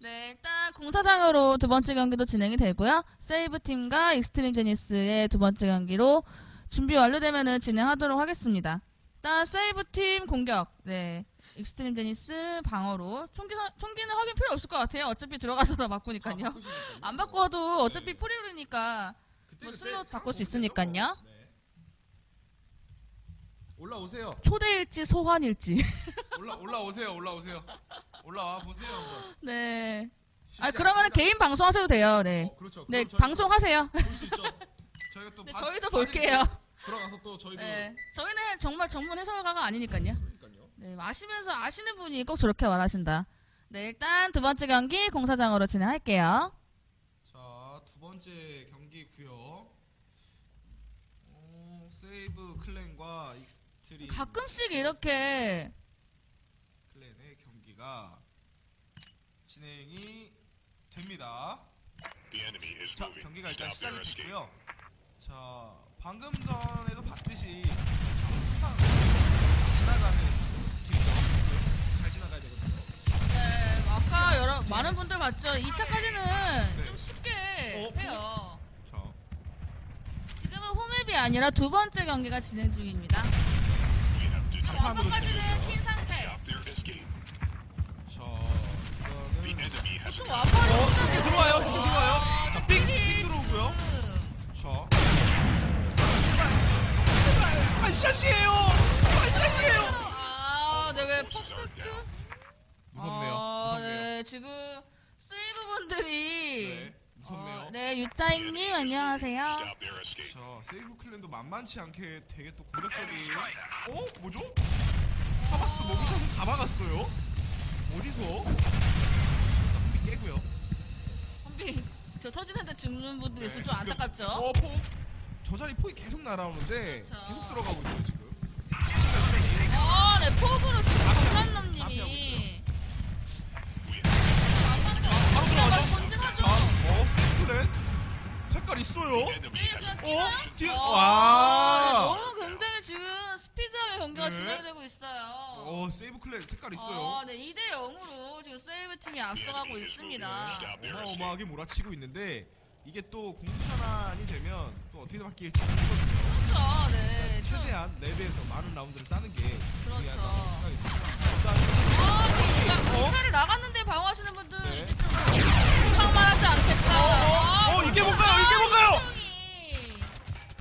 네, 일단 공사장으로 두 번째 경기도 진행이 되고요. 세이브 팀과 익스트림 제니스의 두 번째 경기로 준비 완료되면은 진행하도록 하겠습니다. 일단 세이브 팀 공격, 네, 익스트림 제니스 방어로 총기 선- 총기는 확인 필요 없을 것 같아요. 어차피 들어가서 다 바꾸니까요. 안 바꿔도 어차피 프리롤이니까 뭐 슬롯 바꿀 수 있으니까요. 네. 올라오세요. 초대일지 소환일지. 올라 올라오세요. 올라오세요. 올라와 보세요. 한번. 네. 아 않습니다. 개인 방송하셔도 돼요. 네. 어, 그렇죠. 네, 방송하세요. 볼 수 있죠. 저희가 또 네, 봐- 저희도. 볼게요. 들어가서 또 저희도 네. 저희는 정말 전문 해설가가 아니니까요. 그러니까요. 네, 아시면서 아시는 분이 꼭 저렇게 말하신다. 네, 일단 두 번째 경기 공사장으로 진행할게요. 자, 두 번째 경기고요. 어, 세이브 클랜과 익스트림 가끔씩 이렇게 클랜의 경기가 진행이 됩니다. 자. 경기가 일단 시작이. 됐고요. 자, 방금 전에도 봤듯이 항상 지나가는 길이죠. 잘 지나가야 되거든요. 네, 아까 여러 많은 분들 봤죠. 2차까지는 네. 좀 쉽게 어, 해요. 자, 지금은 홈맵이 아니라 두 번째 경기가 진행 중입니다. 진행되죠. 킨 상태. stop their escape. 자, The 이거는 enemy has 또 a 완파를 어, 저기 들어와요. 저기 들어와요. 아, 자, 삥, 삐리 삥 들어오고요. 자, 제발, 제발, 반샷이에요. 반샷이에요. 아, 네, 왜 퍼펙트? 무섭네요. 아, 무섭네요. 네, 지금 세이브 분들이 네, 무섭네요. 어, 네, 유짜잉님 안녕하세요. 자, 세이브 클랜도 만만치 않게 되게 또 공격적인. 어? 뭐죠? 하마스 모비샷을 다 막았어요. 어디서? 일단 비 깨고요. 험비, 저 터지는데 죽는 분들 있으면 좀 네, 안타깝죠? 어, 폭. 저 자리 폭이 계속 날아오는데 그렇죠. 계속 들어가고 있어요 지금. 아, 네, 폭으로 지금 정란놈님이 어, 클랜 색깔 있어요. 네, 그냥 어, 뛰나요? 뒤에 아, 와. 너무 굉장히 지금 스피드하게 경기가 네. 진행되고 있어요. 어, 세이브 클랜 색깔 있어요. 아, 네, 2대 0으로 지금 세이브 팀이 앞서가고 있습니다. 어마어마하게 몰아치고 있는데 이게 또 공수전환이 되면 또 어떻게 바뀔지 모르거든요. 그렇죠, 네. 좀- 최대한 랩에서 많은 라운드를 따는 게 그렇죠. 중요하다고 생각이 듭니다. 일단 아, 네, 어? 이 차를 나갔는데 방어하시는 분들 네. 이제 좀 이게 뭔가요? 이게 뭔가요?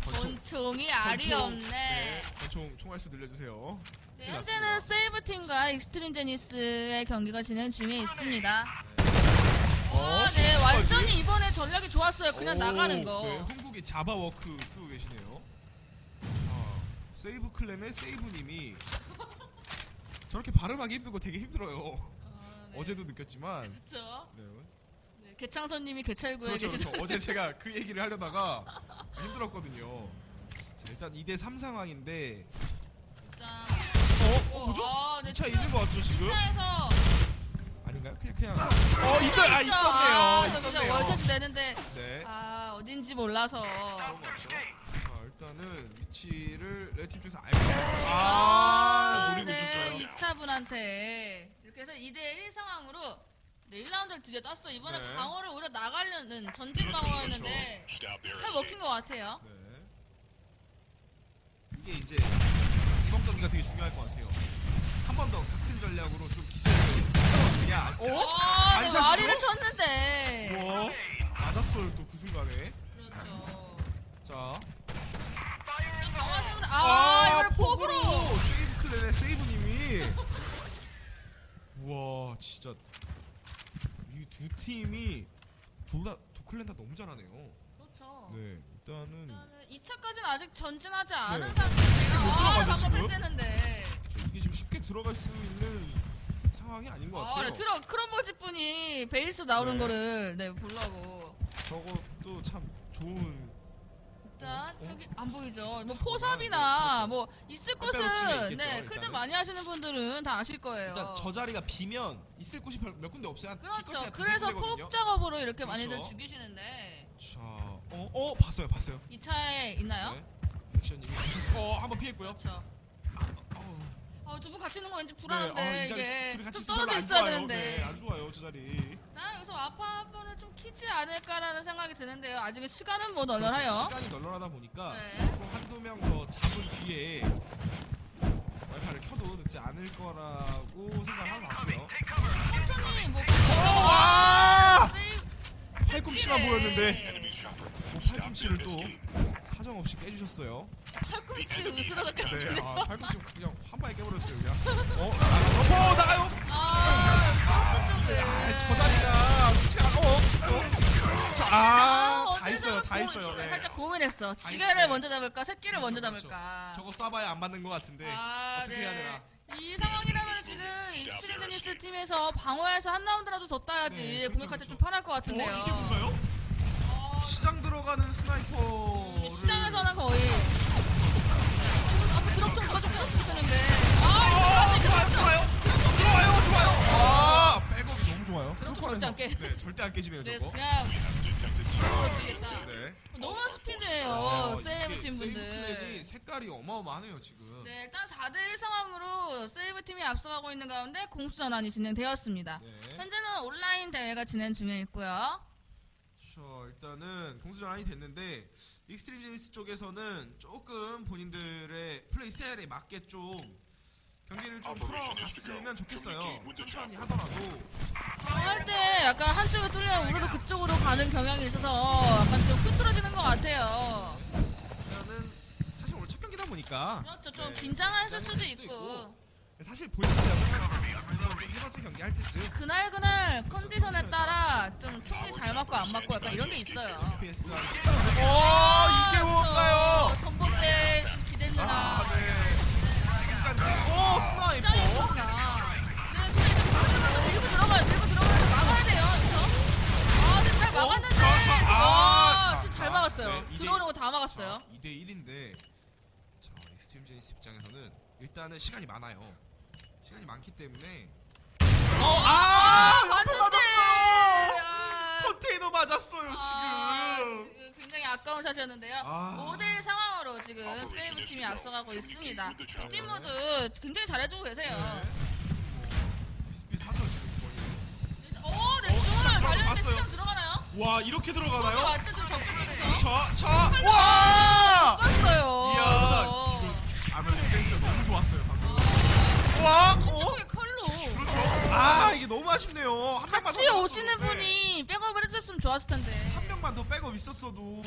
권총이 권총, 권총이 알이 권총. 없네. 네, 권총 총알수 늘려주세요. 네, 현재는 났습니다. 세이브 팀과 익스트림 제니스의 경기가 진행 중에 있습니다. 어? 아, 네, 완전히 이번에 전략이 좋았어요. 그냥 오, 나가는 거. 네, 한국의 자바 워크 쓰고 계시네요. 아, 세이브 클랜의 세이브님이 저렇게 발음하기 힘들고 되게 힘들어요. 아, 네. 어제도 느꼈지만. 그렇죠. 네. 네, 개창선님이 개찰구에 그렇죠, 계시다. 그렇죠. 어제 제가 그 얘기를 하려다가 힘들었거든요. 자, 일단 2대 3 상황인데 일단 어? 어 뭐죠? 아, 네, 2차 지금 있는 것 같죠 지금? 2차에서 아닌가요? 그냥 그냥 어 있어요. 아 있었네요. 아, 저 진짜 있었네요. 월터치 내는데 네. 아 어딘지 몰라서 그런 것 같죠. 자 일단은 위치를 레팀 쪽에서 알고 아 아, 네, 있었어요. 2차 분한테 이렇게 해서 2대1 상황으로 네, 1라운드를 드디어 땄어. 이번에 네. 방어를 오히려 나가려는 전진 그렇죠, 방어였는데 그렇죠. Stop 잘 escape. 먹힌 것 같아요. 네. 이게 이제 이번 경기가 되게 중요할 것 같아요. 한 번 더 같은 전략으로 좀 기세를 그냥 어? 아, 네, 반샷이죠? 마리를 쳤는데. 뭐 맞았어요 또 그 순간에. 그렇죠. 자. 방어하시는 분들, 아, 이번에 폭으로. 세이브 클랜의 세이브님이 우와 진짜 이 두 팀이 둘다 두 클랜 다 너무 잘하네요. 그렇죠. 네 일단은 일단은 2차까지는 아직 전진하지 않은 네. 상태인데요. 못 아, 들어가죠, 방금 지금? 패스했는데. 저 이게 지금 쉽게 들어갈 수 있는 상황이 아닌 것 아, 같아요. 네, 들어 크롬버지 분이 베이스 나오는 네. 거를 네 보려고. 저것도 참 좋은 일단 어? 저기 안 보이죠. 뭐 참, 포삽이나 네, 뭐 있을 곳은 있겠죠, 네 일단은. 클전 많이 하시는 분들은 다 아실 거예요. 일단 저 자리가 비면 있을 곳이 별- 몇 군데 없어요. 한 그렇죠. 기껏해야 두세 그래서 군데거든요. 폭 작업으로 이렇게 많이들 그렇죠. 죽이시는데 자, 어, 어, 봤어요, 봤어요. 이 차에 있나요? 네. 액션님이 어, 한번 피했고요. 그렇죠. 어, 어, 두 분 같이 있는 거 왠지 네, 불안한데 아, 이 자리 이게 둘이 같이 좀 있으면 떨어져 안 있어야 좋아요. 되는데. 네, 안 좋아요 저 자리. 나 여기서 아파 한 번은 좀 키지 않을까라는 생각이 드는데요. 아직은 시간은 뭐 널널해요. 그렇죠. 시간이 널널하다 보니까 네. 또 한두 명 더 잡은 뒤에 와이파이를 켜도 늦지 않을 거라고 생각하고 왔고요. 천천히 뭐 와! 세이브 팔꿈치만 보였는데. 뭐 팔꿈치를 또. 사정 없이 깨주셨어요. 팔꿈치 으스러졌게 네, 아, 팔꿈치 그냥 한 방에 깨버렸어요 그냥. 어, 나가요. 어, 나가요. 아 버스 쪽에 아, 저 자리가 위치가 어, 어. 자, 아, 다 어딜 있어요, 다 있어요. 네. 살짝 고민했어. 있어요. 지게를 먼저 잡을까, 새끼를 먼저 그렇죠, 잡을까. 저거 쏴봐야 안 맞는 것 같은데 아, 어떻게 해야 되나? 이 상황이라면 지금 익스트림 제니스 팀에서 방어해서 한 라운드라도 더 따야지 네, 그렇죠, 공격할 때 좀 그렇죠. 편할 것 같은데요. 어, 이게 뭔가요? 들어가는 스나이퍼를 시장에서는 거의 앞에 드롭 좀좀 깨졌으면 좋겠는데. 아, 아, 이거 좋아요, 좋아요, 좋아요, 좋아요. 아, 백업이 너무 좋아요. 드롭 좀. 절대 안 깨. 네, 절대 안 깨지네요, 네, 저거. 그냥 Detected 보여주겠다. 네. 너무 스피드예요, 어, 세이브 팀 분들. 클랜이 색깔이 어마어마하네요, 지금. 네, 일단 4대1 상황으로 세이브 팀이 앞서가고 있는 가운데 공수 전환이 진행되었습니다. 네. 현재는 온라인 대회가 진행 중에 있고요. 자, 일단은 공수전환이 됐는데 익스트림 제니스 쪽에서는 조금 본인들의 플레이 스타일에 맞게 좀 경기를 좀 풀어갔으면 좋겠어요. 천천히 하더라도 할때 약간 한쪽에 뚫려 우르르 그쪽으로 가는 경향이 있어서 약간 좀 흐트러지는 것 같아요. 일단은 사실 오늘 첫 경기다 보니까 그렇죠. 좀 네, 긴장했을 수도 있고. 사실 세 번째 경기 할 때쯤 그날 그날 컨디션에 따라 안 맞고 약간 이런 게 있어요. 한 오, 이게 뭔가요? 전봇대 좀 기댔느나. 아, 네. 오, 스나이퍼. 네, 근데 이제 방금부터 밀고 들어가요. 밀고 들어가서 막아야 돼요. 여기서. 아, 근데 잘 어? 막았는데. 자, 자, 아, 아, 자, 진짜 잘 자, 막았어요. 네, 이게- 들어오는 거 다 막았어요. 2대 1인데 자, 익스트림 제니스 입장에서는 일단은 시간이 많아요. 시간이 많기 때문에 어, 아, 옆에 맞는데. 맞았어요. 아, 컨테이너 맞았어요, 아, 지금. 지금 굉장히 아까운 샷이었는데요. 아. 5대1 상황으로 지금 세이브 팀이 앞서가고 있습니다. 두 팀 모두 굉장히 잘해주고 계세요. 네. 비슷비슷하죠, 지금 거의. 오, 어, 네, 시작 정말 들어가- 관련된 봤어요. 시장 들어가나요? 와, 이렇게 들어가나요? 맞죠, 지금 접근 쪽에서. 자, 자, 와! 봤어요. 이야, 그래서. 이거 아무래도 센스가 너무 좋았어요, 방금. 와, 어? 칼로. 그렇죠. 아, 이게 너무 아쉽네요. 한 명만 같이 더 오시는 네. 분이 백업을 해주셨으면 좋았을 텐데. 한 명만 더 백업 있었어도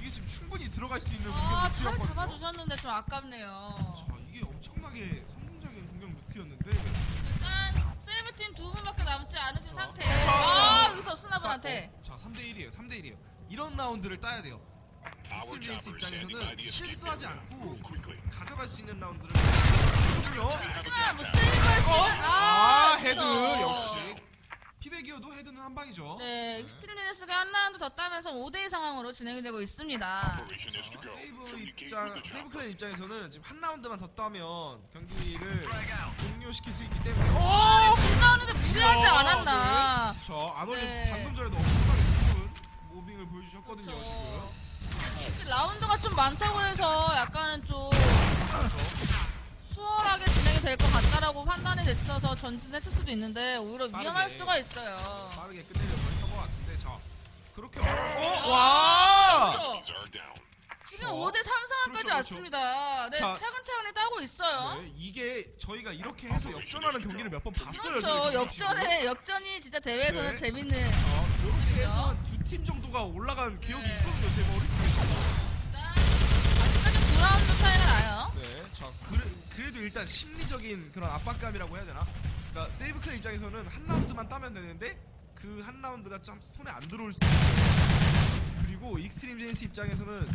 이게 지금 충분히 들어갈 수 있는 아, 공격 잘 루트였거든요. 잡아주셨는데 좀 아깝네요. 자, 이게 엄청나게 성공적인 공격 루트였는데 일단 세이브 팀 두 분밖에 남지 않으신 상태. 자, 자. 아, 여기서 스나분한테. 자, 3대 1이에요. 3대 1이에요. 이런 라운드를 따야 돼요. Standing 입장에서는 실수하지. 않고. 가져갈 수 있는 라운드를 거든요. 하지만 뭐 세이브 할 수 어? 있는. 아, 그쵸. 헤드 역시. 피백이어도 헤드는 한 방이죠. 네, 익스트림 레스가 한 라운드 더 따면서 5대2 상황으로 진행이 되고 있습니다. 자. 세이브 입장, 세이브. 클랜 입장에서는 지금 한 라운드만 더 따면 경기를 종료시킬 수 있기 때문에. 오! 집 나오는데 무리하지 이야, 않았나. 네. 저 아놀리 네. 방금 전에도 엄청나게 좋은 모빙을 보여주셨거든요 그쵸. 지금. 라운드가 좀 많다고 해서 약간은 좀 그렇죠. 수월하게 진행이 될 것 같다라고 판단이 됐어서 전진했을 수도 있는데 오히려 위험할 빠르게. 수가 있어요. 빠르게 끝내려고 했던 것 같은데 자 그렇게 말. 어? 와! 그렇죠. 지금 어. 5대 3 상황까지 그렇죠, 그렇죠. 왔습니다. 네, 자. 차근차근히 따고 있어요. 네, 이게 저희가 이렇게 해서 역전하는 경기를 몇 번 봤어요. 그렇죠. 저희가 지금. 역전에 역전이 진짜 대회에서는 네. 재밌는. 어, 모습이죠. 해서 한두팀 정도가 올라간 기억이 네. 있거든요. 제 머릿속에. 일단 아직까지 9라운드 차이가 나요. 네, 자 그래, 그래도 일단 심리적인 그런 압박감이라고 해야 되나? 그러니까 세이브 클랜 입장에서는 한 라운드만 따면 되는데 그 한 라운드가 좀 손에 안 들어올 수도 있고 그리고 익스트림 제니스 입장에서는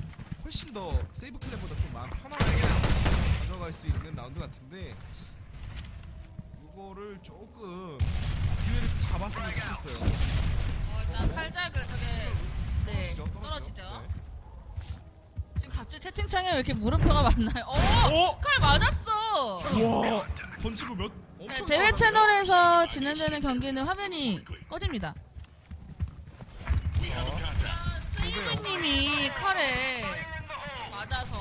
훨씬 더 세이브 클랜보다 좀 마음 편하게 가져갈 수 있는 라운드 같은데 이거를 조금 기회를 좀 잡았으면 좋겠어요. 어, 일단 칼작을 저게 네 떨어지죠? 떨어지죠. 네. 지금 갑자기 채팅창에 왜 이렇게 물음표가 많나요? 어, 오! 칼 맞았어. 와 던지고 몇 네, 엄청 대회. 채널에서 진행되는 경기는 화면이 꺼집니다. Contact. 아, 세이즈님이 칼에 맞아서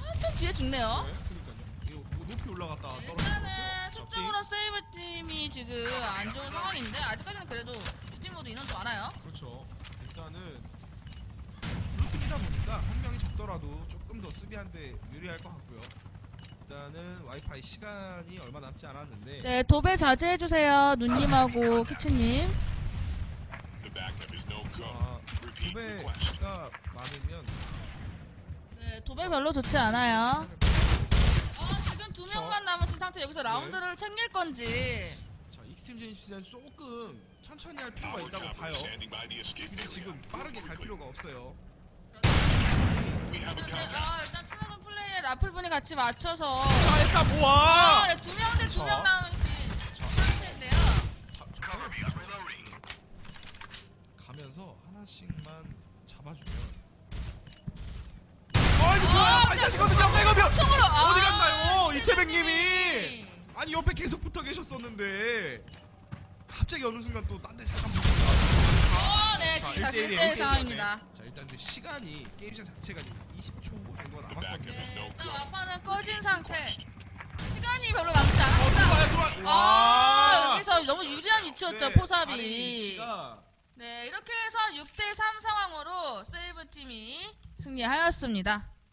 한참 뒤에 죽네요. 네. 올라갔다 일단은 수적으로 세이브 팀이 지금 안 좋은 상황인데 아직까지는 그래도 두팀 모두 인원수 많아요. 그렇죠. 일단은 블루팀이다 보니까 한 명이 적더라도 조금 더 수비한데 유리할 것 같고요. 일단은 와이파이 시간이 얼마 남지 않았는데 네, 도배 자제해 주세요. 누님하고 키치님. The backup is no go. 아, Repeat request. 도배가 많으면 네, 도배 별로 좋지 않아요. 어, 지금 두 저- 명만 남은 상태 여기서 라운드를 챙길 건지. 자 익스트림 제니스는 조금 천천히 할 필요가 Our 있다고 chopper 봐요. standing by the escape 근데. 지금 빠르게 갈 필요가 없어요. We have a 근데 contact. 아, 일단 스노든 플레이에 라플 분이 같이 맞춰서 자 일단 아, 모아. 네, 두명 대두 자. 명저 방금 좋죠. 가면서 하나씩만 잡아주면. 아 이거 좋아요. 아, 반샷이거든요. 백업이요. 아, 어디 갔나요? 네, 이태백님이. 아니 옆에 계속 붙어 계셨었는데 갑자기 어느 순간 또 딴 데 잠깐 붙어. 어, 네, 지금 다시 1대1 상황입니다. 자 일단 근데 시간이 게임 시간 자체가 지금 20초 정도가 The 남았거든요. 네, 일단. 와파는 꺼진 상태. 시간이 별로 남지 어 않았습니다. 들어와요 들어와. 아, 여기서 너무 유리한 위치였죠, 네, 포삽이. 위치가 네, 이렇게 해서 6대3 상황으로 세이브 팀이 승리하였습니다.